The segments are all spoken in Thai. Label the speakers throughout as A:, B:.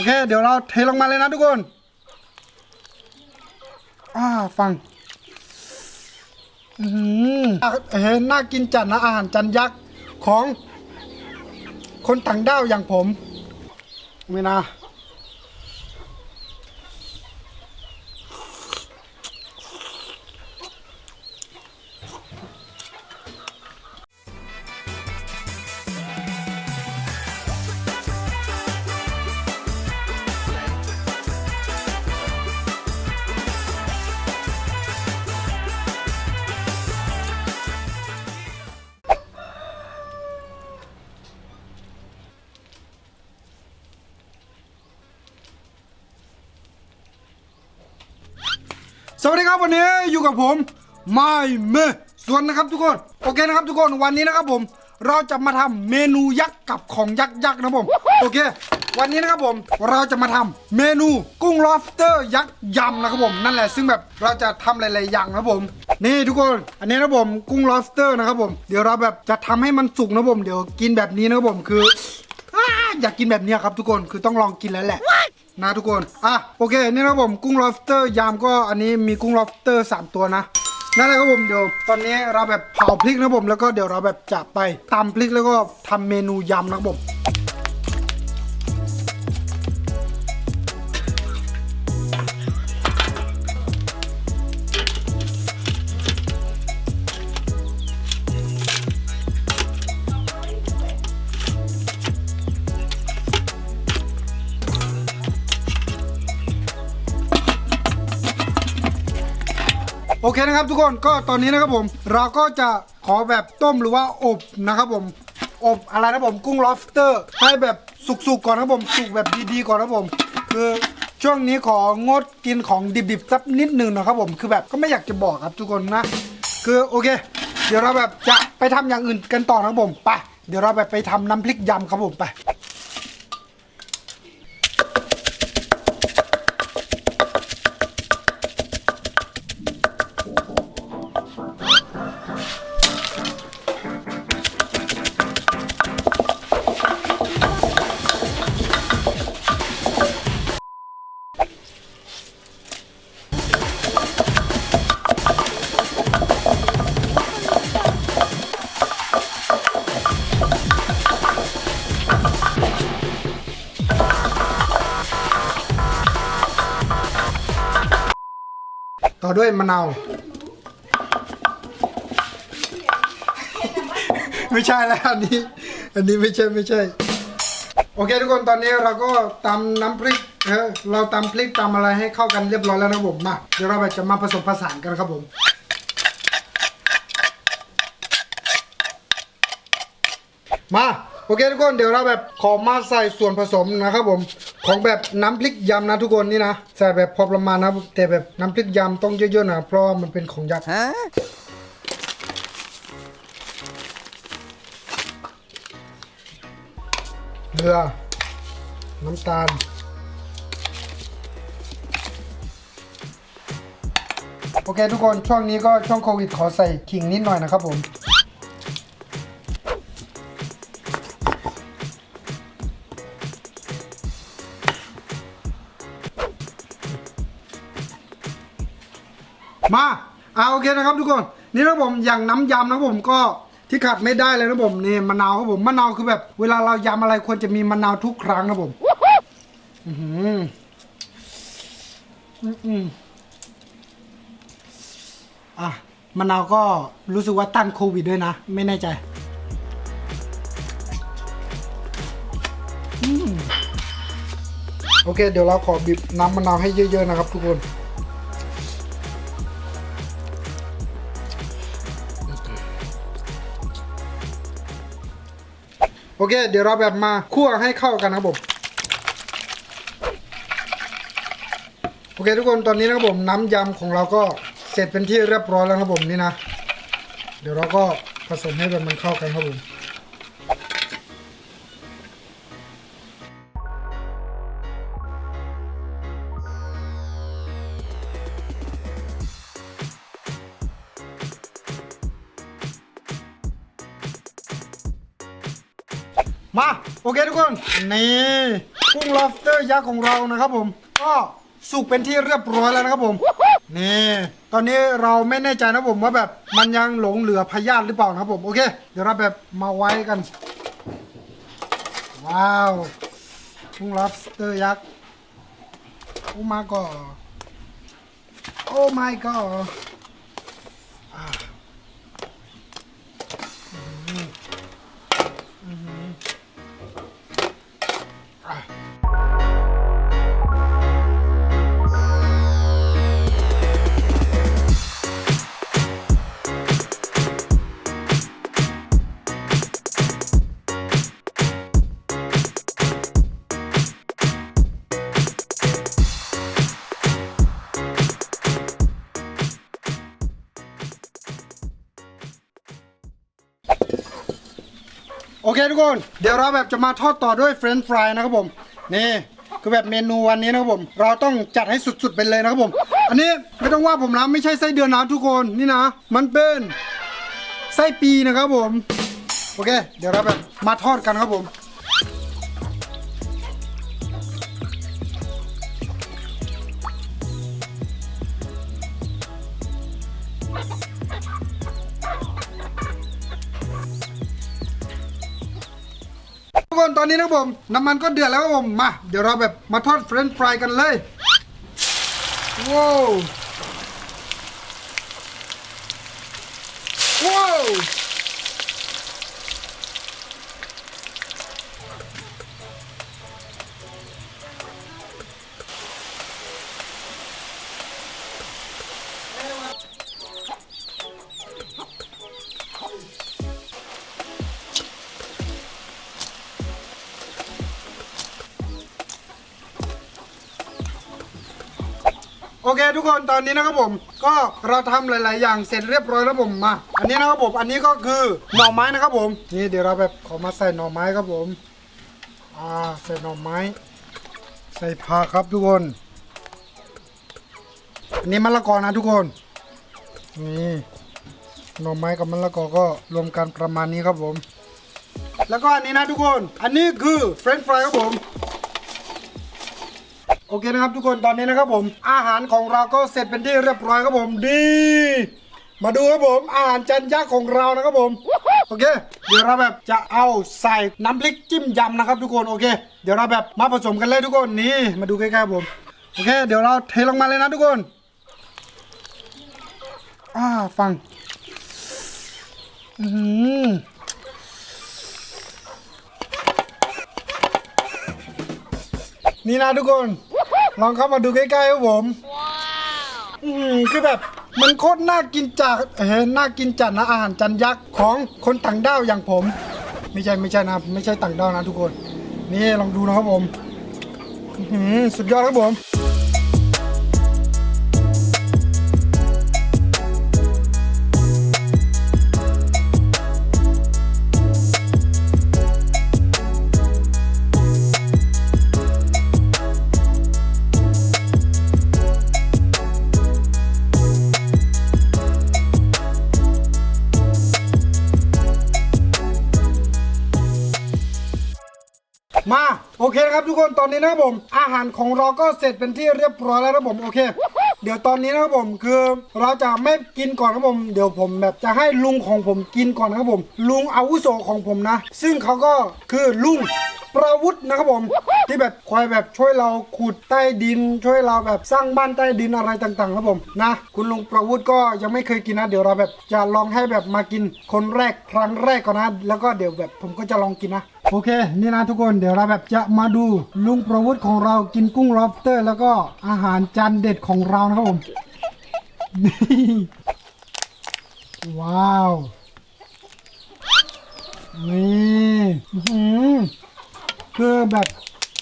A: อเค เดี๋ยวเราเทลงมาเลยนะทุกคนอ่าฟังอืมเห็นน่ากินจัดนะอาหารจันยักษ์ของ คนต่างด้าวอย่างผมไม่นะ ครับวันนี้อยู่กับผมไม่เมส่วนนะครับทุกคน โอเคนะครับทุกคนวันนี้นะครับผม เราจะมาทำเมนูยักษ์กับของยักษ์ยักษ์นะผมโอเค วันนี้นะครับผมเราจะมาทำเมนูกุ้งลอฟเตอร์ยักษ์ยำนะครับผมนั่นแหละซึ่งแบบเราจะทำหลายๆอย่างนะผมนี่ทุกคน อันนี้นะผมกุ้งลอฟเตอร์นะครับผมเดี๋ยวเราแบบจะทำให้มันสุกนะผมเดี๋ยวกินแบบนี้นะครับผมคืออยากกินแบบนี้ครับทุกคนคือต้องลองกินแล้วแหละ นะทุกคน อะโอเคนี่นะครับผมกุ้ง lobster ยามก็อันนี้มีกุ้ง lobster 3 ตัวนะนั่นแหละครับผมเดี๋ยวตอนนี้เราแบบเผาพริกนะผมแล้วก็เดี๋ยวเราแบบจะไปตำพริกแล้วก็ทำเมนูยำนะครับผม เคนะครับทุกคนก็ตอนนี้นะครับผม เราก็จะขอแบบต้มหรือว่าอบนะครับผม อบอะไรนะผมกุ้ง lobster ให้แบบสุกๆก่อนนะครับผมสุกแบบดีๆก่อนนะครับผม คือช่วงนี้ของดกินของดิบๆสักนิดหนึ่งนะครับผมคือแบบก็ไม่อยากจะบอกครับทุกคนนะ คือโอเค เดี๋ยวเราแบบจะไปทำอย่างอื่นกันต่อนะครับผมไปเดี๋ยวเราแบบไปทำน้ำพริกยำครับผมไป ต่อด้วยมะนาว ไม่ใช่แล้วอันนี้ อันนี้ไม่ใช่ไม่ใช่ โอเคทุกคนตอนนี้เราก็ตำน้ำพริกเออเราตำพริกตำอะไรให้เข้ากันเรียบร้อยแล้วนะผมมาเดี๋ยวเราแบบจะมาผสมผสานกันครับผมมา โอเคทุกคนเดี๋ยวเราแบบขอมาใส่ส่วนผสมนะครับผมของแบบน้ำพริกยำนะทุกคนนี่นะใส่แบบพอประมาณนะแต่แบบน้ำพริกยำต้องเยอะๆนะเพราะว่ามันเป็นของยักษ์เกลือน้ำตาลโอเคทุกคนช่วงนี้ก็ช่วงโควิดขอใส่ขิงนิดหน่อยนะครับผม มาเอาโอเคนะครับทุกคน นี่นะผมอย่างน้ำยำนะผมก็ที่ขาดไม่ได้เลยนะผมนี่มะนาวครับผมมะนาวคือแบบ เวลาเรายำอะไรควรจะมีมะนาวทุกครั้งนะผมอือหืออืมอืมอะมะนาวก็รู้สึกว่าต้านโควิดด้วยนะ ไม่แน่ใจอืมโอเค เดี๋ยวเราขอบีบน้ำมะนาวให้เยอะ ๆ นะครับทุกคน โอเค เดี๋ยวเราแบบมาคั่วให้เข้ากันนะครับผมโอเคทุกคนตอนนี้นะครับผมน้ำยำของเราก็เสร็จเป็นที่เรียบร้อยแล้วครับผมนี่นะ เดี๋ยวเราก็ผสมให้แบบมันเข้ากันครับผม มาโอเคทุกคนนี่กุ้ง lobster ยักษ์ของเรานะครับผม ก็สุกเป็นที่เรียบร้อยแล้วนะครับผมนี่ตอนนี้เราไม่แน่ใจนะผมว่าแบบมันยังหลงเหลือพยาธิหรือเปล่านะครับผมโอเค เดี๋ยวเราแบบมาไว้กัน ว้าวกุ้ง lobster ยักษ์โอ้ my god โอ้ my god คน เดี๋ยวเราแบบจะมาทอดต่อด้วยเฟรนช์ฟรายนะครับผม นี่คือแบบเมนูวันนี้นะครับผม เราต้องจัดให้สุดๆไปเลยนะครับผม อันนี้ไม่ต้องว่าผมนะไม่ใช่ไส้เดือนนะทุกคนนี่นะ มันเป็นไส้ปีนะครับผม โอเค เดี๋ยวเราแบบมาทอดกันครับผม ผมตอนนี้นะผมน้ำมันก็เดือดแล้วครับผมมาเดี๋ยวเราแบบมาทอดเฟรนช์ฟรายกันเลยว้าวว้าว ทุกคนตอนนี้นะครับผม ก็เราทำหลาย ๆ อย่างเสร็จเรียบร้อยแล้วผมมา อันนี้นะครับผมอันนี้ก็คือหน่อไม้นะครับผม นี่เดี๋ยวเราแบบขอมาใส่หน่อไม้ครับผมอ่าใส่หน่อไม้ ใส่ผักครับทุกคน อันนี้มะละกอนะทุกคนนี่หน่อไม้กับมะละกอก็รวมกันประมาณนี้ครับผม แล้วก็อันนี้นะทุกคน อันนี้คือเฟรนช์ฟรายครับผม โอเคนะครับทุกคนตอนนี้นะครับผม อาหารของเราก็เสร็จเป็นที่เรียบร้อยครับผมดี มาดูครับผมอาหารจานยักษ์ของเรานะครับผมโอเค เดี๋ยวเราแบบจะเอาใส่น้ำพริกจิ้มยำนะครับทุกคนโอเค เดี๋ยวเราแบบมาผสมกันเลยทุกคนนี่มาดูใกล้ๆผมโอเค เดี๋ยวเราเทลงมาเลยนะทุกคนอ่าฟังอือ นี่นะทุกคน ลองเข้ามาดูใกล้ๆครับผมอืมคือแบบมันโคตรน่ากินจากเห็นน่ากินจัดนะอาหารจันยักษ์ของคนต่างด้าวอย่างผม ไม่ใช่ไม่ใช่นะไม่ใช่ต่างด้าวนะทุกคน นี่ลองดูนะครับผมสุดยอดครับผม โอเคนะครับทุกคนตอนนี้นะครับผม อาหารของเราก็เสร็จเป็นที่เรียบร้อยแล้วนะผมโอเค เดี๋ยวตอนนี้นะครับผมคือเราจะไม่กินก่อนครับผม เดี๋ยวผมแบบจะให้ลุงของผมกินก่อนนะครับผม ลุงอาวุโสของผมนะ ซึ่งเขาก็คือลุง ประวุฒินะครับผม ที่แบบคอยแบบช่วยเราขุดใต้ดิน ช่วยเราแบบสร้างบ้านใต้ดินอะไรต่างๆ ครับผมนะ คุณลุงประวุฒิก็ยังไม่เคยกินนะ เดี๋ยวเราแบบจะลองให้แบบมากินคนแรกครั้งแรกก่อนนะ แล้วก็เดี๋ยวแบบผมก็จะลองกินนะโอเค นี่นะทุกคนเดี๋ยวเราแบบจะมาดูลุงประวุฒิของเรากินกุ้ง lobster แล้วก็อาหารจานเด็ดของเรานะครับผมนี่ว้าว นี่อื คือแบบ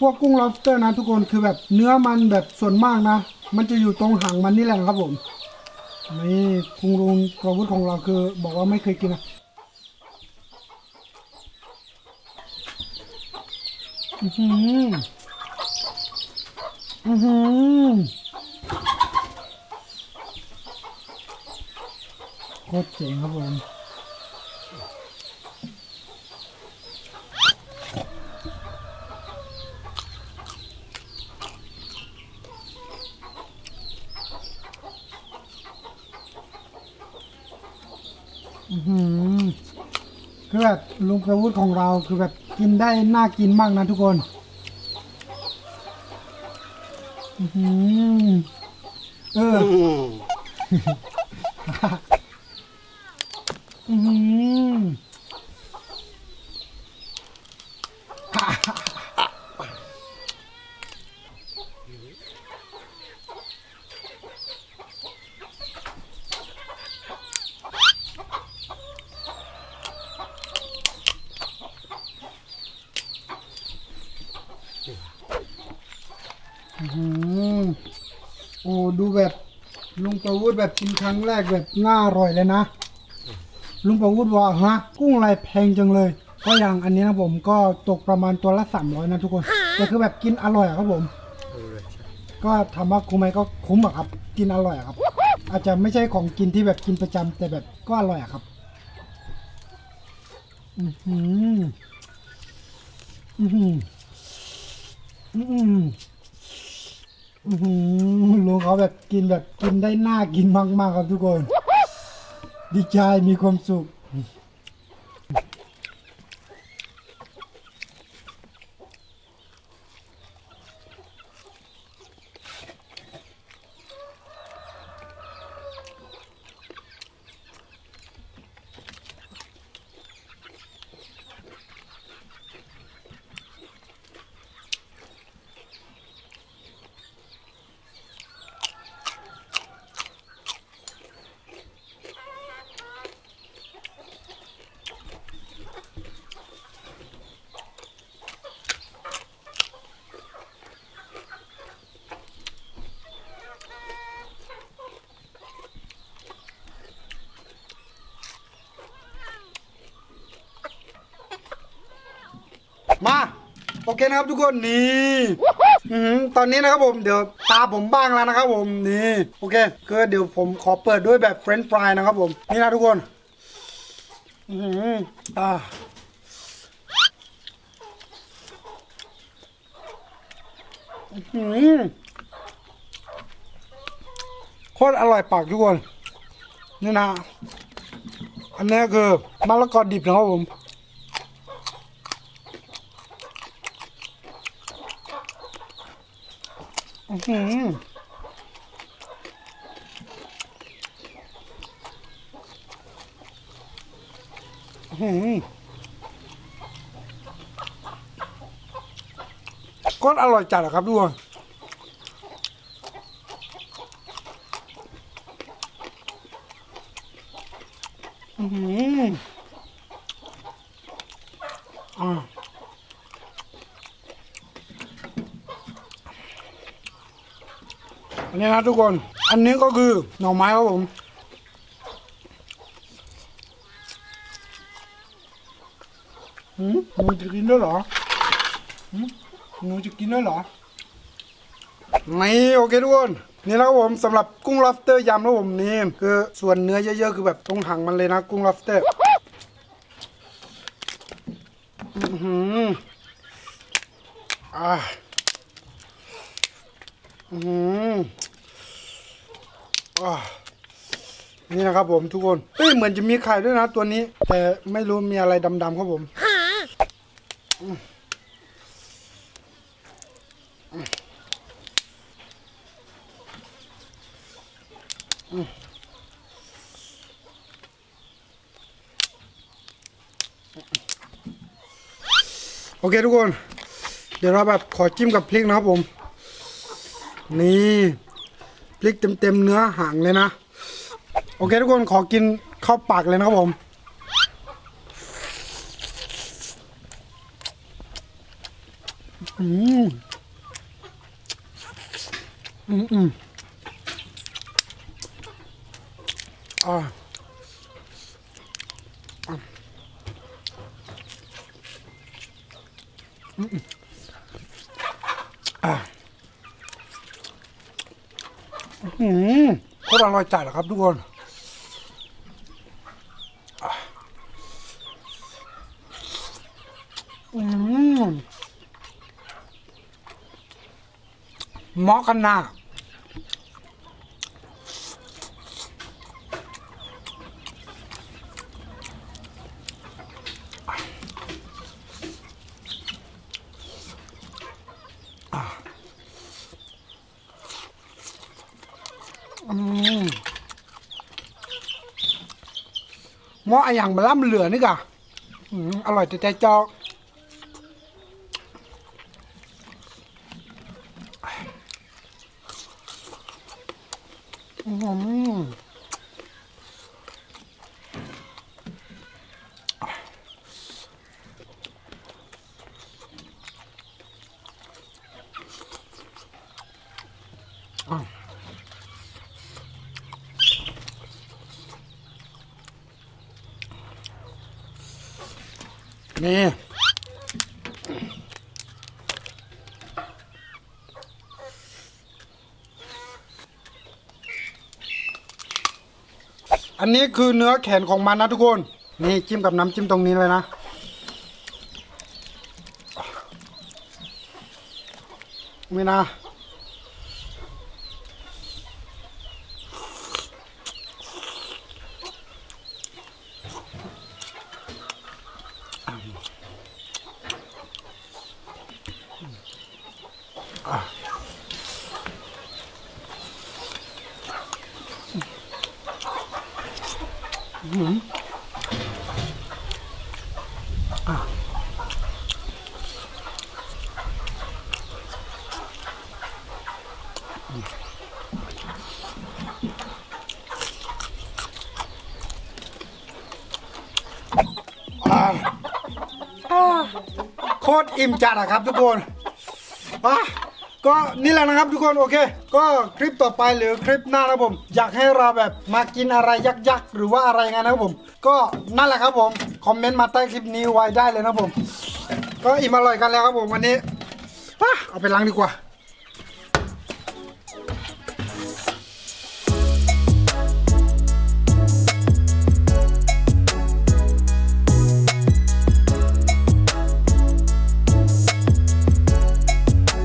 A: พวกกุ้ง lobster นะทุกคนคือแบบเนื้อมันแบบส่วนมากนะ มันจะอยู่ตรงหางมันนี่แหละครับผมนี่คุณลุงปรวุฒิของเราคือ บอกว่าไม่เคยกินนะอือหืออือหือโคตรเจ๋งครับผม อื้อหือคือ แบบลุงประวุฒิของเราคือแบบกินได้น่ากินมากนะทุกคนอื้อหือเออ อื้อหืออื้อหือโอ้ดูแบบลุง ประวุฒิแบบกินครั้งแรกแบบน่าอร่อยเลยนะ ลุงประวุฒิว่าฮะกุ้งอะไรแพงจังเลย ก็อย่างอันนี้นะผมก็ตกประมาณตัวละสามร้อยนะทุกคนแต่คือแบบกินอร่อยอะครับผม ก็ถามว่าคุ้มไหมก็คุ้มอะครับ กินอร่อยอะครับ อาจจะไม่ใช่ของกินที่แบบกินประจำแต่แบบก็อร่อยอะครับอือหืออือหืออือหือ อื้อหือลุงเขาแบบกินแบบกินได้น่ากินมากๆครับทุกคน ดีใจมีความสุข มาโอเคนะครับทุกคนนี่อตอนนี้นะครับผมเดี๋ยวตาผมบ้างแล้วนะครับผมนี่โอเคก็เดี๋ยวผมขอเปิดด้วยแบบเฟรนช์ฟรายนะครับผมนี่นะทุกคนอือหืออ่าอื้อหือโคตรอร่อยปากทุกคนนี่นะอันนี้คือมะละกอดิบนะครับผม อื้อหืออื้อหือ ก็อร่อยจัดอะครับทุกคนอื้อหืออ่า อันนี้นะทุกคน อันนี้ก็คือหน่อไม้ครับผม หืมหนูจะกินด้วยเหรอหืมหนูจะกินด้วยเหรอนี่โอเคทุกคนนี่นะครับผมสำหรับกุ้ง lobster ยำนะผมนี่คือส่วนเนื้อเยอะๆ คือแบบตรงหางมันเลยนะกุ้ง lobster อือหืออ่า อืมนี่นะครับผมทุกคนเฮ้ยเหมือนจะมีไข่ด้วยนะตัวนี้ แต่ไม่รู้มีอะไรดำๆครับผมอืมโอเคทุกคน เดี๋ยวเราแบบขอจิ้มกับพริกนะครับผม นี่พริกเต็มๆเนื้อหางเลยนะ โอเคทุกคนขอกินเข้าปากเลยนะครับผม อืมอืมอืมอ่าอะอืมอืมอ่า อืมโคตรอร่อยจัดเหรอครับทุกคนอืมเหมาะกันน หม้ออย่างมาล่ำเหลือนี่กะอร่อยแต่ใจจอก นี่ อันนี้คือเนื้อแขนของมันนะทุกคน นี่จิ้มกับน้ำจิ้มตรงนี้เลยนะ ไม่นะ โคตรอิ่มจัดอะครับทุกคนอะ ก็นี่แหละนะครับทุกคนโอเค ก็คลิปต่อไปหรือคลิปหน้านะผม อยากให้เราแบบมากินอะไรยักษ์ๆหรือว่าอะไรไงนะครับผม ก็นั่นแหละครับผมคอมเมนต์มาใต้คลิปนี้ไว้ได้เลยนะผม ก็อิ่มอร่อยกันแล้วครับผมวันนี้เอาไปล้างดีกว่า